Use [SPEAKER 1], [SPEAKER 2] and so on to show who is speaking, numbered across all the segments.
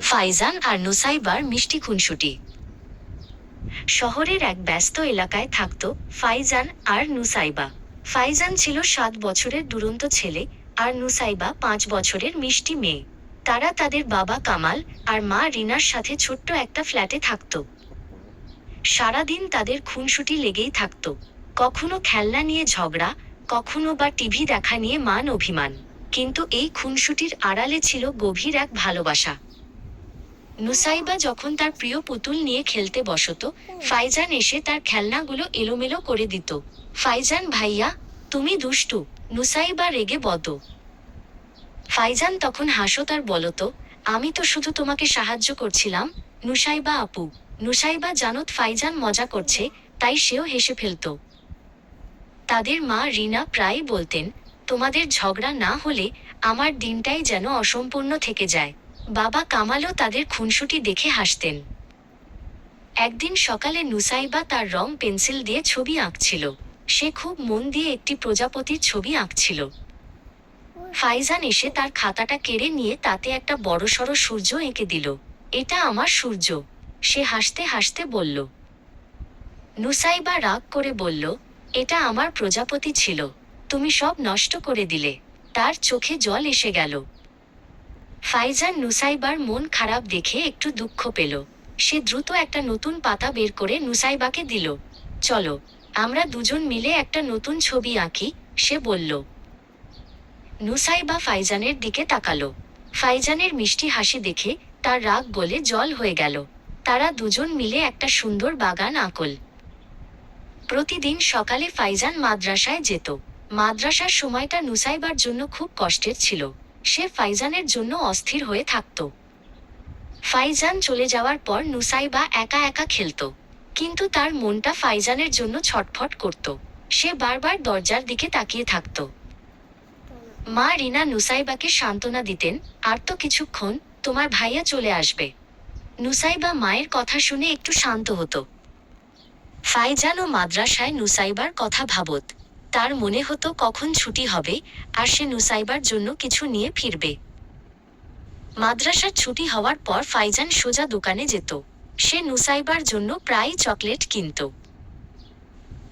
[SPEAKER 1] ফাইজান আর নুসাইবার মিষ্টি খুনসুটি। শহরের এক ব্যস্ত এলাকায় থাকত ফাইজান আর নুসাইবা। ফাইজান ছিল সাত বছরের দুরন্ত ছেলে আর নুসাইবা পাঁচ বছরের মিষ্টি মেয়ে। তারা তাদের বাবা কামাল আর মা রিনার সাথে ছোট্ট একটা ফ্ল্যাটে থাকত। সারাদিন তাদের খুনসুটি লেগেই থাকত। কখনো খেলনা নিয়ে ঝগড়া, কখনো বা টিভি দেখা নিয়ে মান অভিমান। কিন্তু এই খুনসুটির আড়ালে ছিল গভীর এক ভালোবাসা। নুসাইবা যখন তার প্রিয় পুতুল নিয়ে খেলতে বসত, ফাইজান এসে তার খেলনাগুলো এলোমেলো করে দিত। ফাইজান, ভাইয়া, তুমি দুষ্টু, নুসাইবা রেগে বদ। ফাইজান তখন হাসত আর বলতো, আমি তো শুধু তোমাকে সাহায্য করছিলাম, নুসাইবা আপু। নুসাইবা জানত ফাইজান মজা করছে, তাই সেও হেসে ফেলত। তাদের মা রিনা প্রায় বলতেন তোমাদের ঝগড়া না হলে আমার দিনটাই যেন অসম্পূর্ণ থেকে যায়। বাবা কামালও তাদের খুনসুটি দেখে হাসতেন। একদিন সকালে নুসাইবা তার রং পেন্সিল দিয়ে ছবি আঁকছিল। সে খুব মন দিয়ে একটি প্রজাপতির ছবি আঁকছিল। ফাইজান এসে তার খাতাটা কেড়ে নিয়ে তাতে একটা বড়সড় সূর্য এঁকে দিল। এটা আমার সূর্য। সে হাসতে হাসতে বলল, নুসাইবা রাগ করে বলল, এটা আমার প্রজাপতি ছিল। তুমি সব নষ্ট করে দিলে। তার চোখে জল এসে গেল। ফাইজান নুসাইবার মন খারাপ দেখে একটু দুঃখ পেল। সে দ্রুত একটা নতুন পাতা বের করে নুসাইবাকে দিল। চলো, আমরা দুজন মিলে একটা নতুন ছবি আঁকি, সে বলল। নুসাইবা ফাইজানের দিকে তাকালো। ফাইজানের মিষ্টি হাসি দেখে তার রাগ বলে জল হয়ে গেল। তারা দুজন মিলে একটা সুন্দর বাগান আঁকল। প্রতিদিন সকালে ফাইজান মাদ্রাসায় যেত। মাদ্রাসার সময়টা নুসাইবার জন্য খুব কষ্টের ছিল। সে ফাইজানের জন্য অস্থির হয়ে থাকত। ফাইজান চলে যাওয়ার পর নুসাইবা একা একা খেলত, কিন্তু তার মনটা ফাইজানের জন্য ছটফট করত। সে বারবার দরজার দিকে তাকিয়ে থাকত। মা রিনা নুসাইবাকে সান্ত্বনা দিতেন, আর তো কিছুক্ষণ, তোমার ভাইয়া চলে আসবে। নুসাইবা মায়ের কথা শুনে একটু শান্ত হতো। ফাইজান ও মাদ্রাসায় নুসাইবার কথা ভাবত। তার মনে হতো কখন ছুটি হবে, আর সে নুসাইবার জন্য কিছু নিয়ে ফিরবে। মাদ্রাসার ছুটি হওয়ার পর ফাইজান সোজা দোকানে যেত। সে নুসাইবার জন্য প্রায় চকলেট কিনত।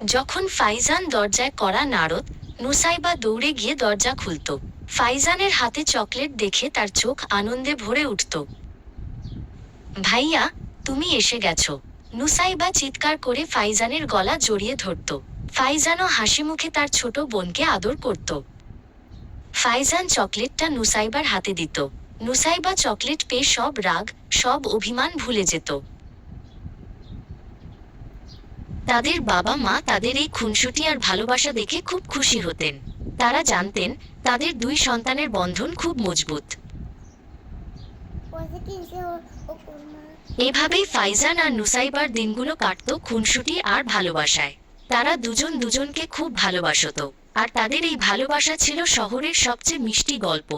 [SPEAKER 1] যখন ফাইজান দরজায় করা নাড়ত, নুসাইবা দৌড়ে গিয়ে দরজা খুলত। ফাইজানের হাতে চকলেট দেখে তার চোখ আনন্দে ভরে উঠত। ভাইয়া, তুমি এসে গেছো। নুসাইবা চিৎকার করে ফাইজানের গলা জড়িয়ে ধরত। ফাইজানও হাসি মুখে তার ছোট বোনকে আদর করত। ফাইজান চকলেটটা নুসাইবার হাতে দিত। নুসাইবা চকলেট পেয়ে সব রাগ, সব অভিমান ভুলে যেত। তাদের বাবা মা তাদের এই খুনসুটি আর ভালোবাসা দেখে খুব খুশি হতেন। তারা জানতেন, তাদের দুই সন্তানের বন্ধন খুব মজবুত। এভাবেই ফাইজান আর নুসাইবার দিনগুলো কাটত খুনসুটি আর ভালোবাসায়। তারা দুজন দুজনকে খুব ভালোবাসত। আর তাদের এই ভালোবাসা ছিল শহরের সবচেয়ে মিষ্টি গল্প।